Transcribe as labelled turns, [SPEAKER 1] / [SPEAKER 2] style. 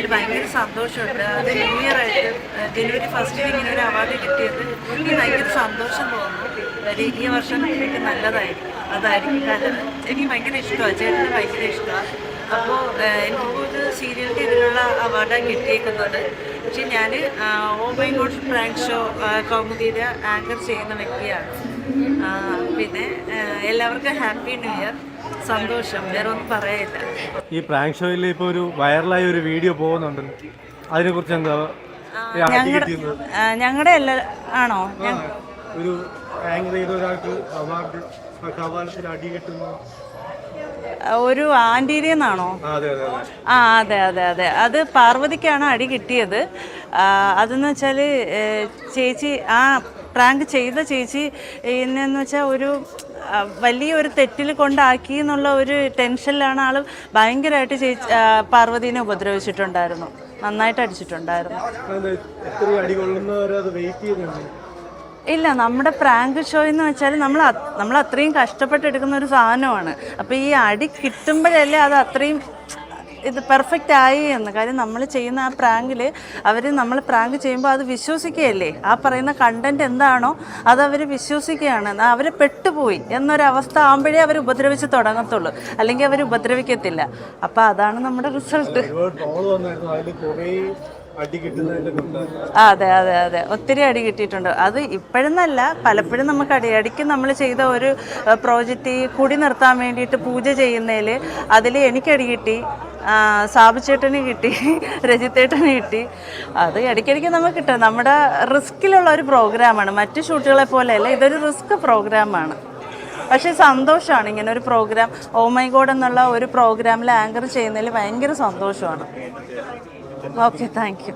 [SPEAKER 1] അതിൽ ഭയങ്കര സന്തോഷമുണ്ട്. അത് ന്യൂ ഇയർ ആയിട്ട് ജനുവരി ഫസ്റ്റിന് ഇങ്ങനെ ഒരു അവാർഡ് കിട്ടിയത് എനിക്ക് ഭയങ്കര സന്തോഷം തോന്നുന്നു. ഈ വർഷം എനിക്ക് നല്ലതായിരിക്കും. അതായിരിക്കും കാരണം എനിക്ക് ഭയങ്കര ഇഷ്ടമാണ്. ചേട്ടന് ഭയങ്കര ഇഷ്ടമാണ്. അപ്പോൾ എനിക്കിപ്പോൾ ഒരു സീരിയലിന്റെ ഇതിലുള്ള അവാർഡാണ് കിട്ടിയേക്കുന്നത്. പക്ഷെ ഞാൻ oh my God prank show കൗമുദിയുടെ ആങ്കർ ചെയ്യുന്ന വ്യക്തിയാണ്. പിന്നെ എല്ലാവർക്കും ഹാപ്പി ന്യൂ ഇയർ. സന്തോഷം. വേറെ ഒന്നും പറയില്ല
[SPEAKER 2] ഈ പ്രാങ്ക് ഷോയിൽ ഇപ്പോൾ ഒരു വൈറലായ ഒരു വീഡിയോ പോകുന്നുണ്ട്. അതിനെ കുറിച്ച് എന്താ?
[SPEAKER 1] ഞങ്ങളുടെ എല്ലാ ആണോ?
[SPEAKER 2] ഒരു ഒരാൾക്ക്
[SPEAKER 1] ഒരു ആന്റീരിയ നിന്നാണോ
[SPEAKER 2] ആ അതെ അതെ അതെ.
[SPEAKER 1] അതെ പാർവതിക്കാണ് അടി കിട്ടിയത്. അതെന്ന് വെച്ചാൽ ചേച്ചി ആ പ്രാങ്ക് ചെയ്ത ചേച്ചി എന്നു വെച്ചാൽ ഒരു വലിയൊരു തെറ്റിൽ കൊണ്ടാക്കി എന്നുള്ള ഒരു ടെൻഷനിലാണ് ആൾ ഭയങ്കരമായിട്ട് ചേച്ചി പാർവതീനെ ഉപദ്രവിച്ചിട്ടുണ്ടായിരുന്നു. നന്നായിട്ട് അടിച്ചിട്ടുണ്ടായിരുന്നു. ഇല്ല നമ്മുടെ പ്രാങ്ക് ഷോ എന്ന് വെച്ചാൽ നമ്മൾ നമ്മൾ അത്രയും കഷ്ടപ്പെട്ടെടുക്കുന്ന ഒരു സാധനമാണ്. അപ്പോൾ ഈ അടി കിട്ടുമ്പോഴല്ലേ അത് അത്രയും ഇത് പെർഫെക്റ്റ് ആയി എന്ന്. കാര്യം നമ്മൾ ചെയ്യുന്ന ആ പ്രാങ്കിൽ അവർ നമ്മൾ പ്രാങ്ക് ചെയ്യുമ്പോൾ അത് വിശ്വസിക്കുകയല്ലേ? ആ പറയുന്ന കണ്ടന്റ് എന്താണോ അത് അവർ വിശ്വസിക്കുകയാണ്. അവർ പെട്ടുപോയി എന്നൊരവസ്ഥ ആകുമ്പോഴേ അവർ ഉപദ്രവിച്ച് തുടങ്ങത്തുള്ളൂ. അല്ലെങ്കിൽ അവർ ഉപദ്രവിക്കത്തില്ല. അപ്പോൾ അതാണ് നമ്മുടെ റിസൾട്ട് അതെ അതെ അതെ ഒത്തിരി അടി കിട്ടിയിട്ടുണ്ട്. അത് ഇപ്പോഴെന്നല്ല പലപ്പോഴും നമുക്ക് അടി അടിക്ക് നമ്മൾ ചെയ്ത ഒരു പ്രോജക്റ്റ് കൂടി നിർത്താൻ വേണ്ടിയിട്ട് പൂജ ചെയ്യുന്നതിൽ അതിൽ എനിക്ക് അടി കിട്ടി. സാബുചേട്ടന് കിട്ടി രജിത്തേട്ടന് കിട്ടി. അത് ഇടയ്ക്കിടയ്ക്ക് നമുക്ക് കിട്ടും. നമ്മുടെ റിസ്ക്കിലുള്ള ഒരു പ്രോഗ്രാമാണ്. മറ്റു ഷൂട്ടുകളെ പോലെയല്ല ഇതൊരു റിസ്ക് പ്രോഗ്രാമാണ്. പക്ഷേ സന്തോഷമാണ് ഇങ്ങനെ ഒരു പ്രോഗ്രാം. ഓ മൈ ഗോഡ് എന്നുള്ള ഒരു പ്രോഗ്രാമിൽ ആങ്കർ ചെയ്യുന്നതിൽ ഭയങ്കര സന്തോഷമാണ്. Okay thank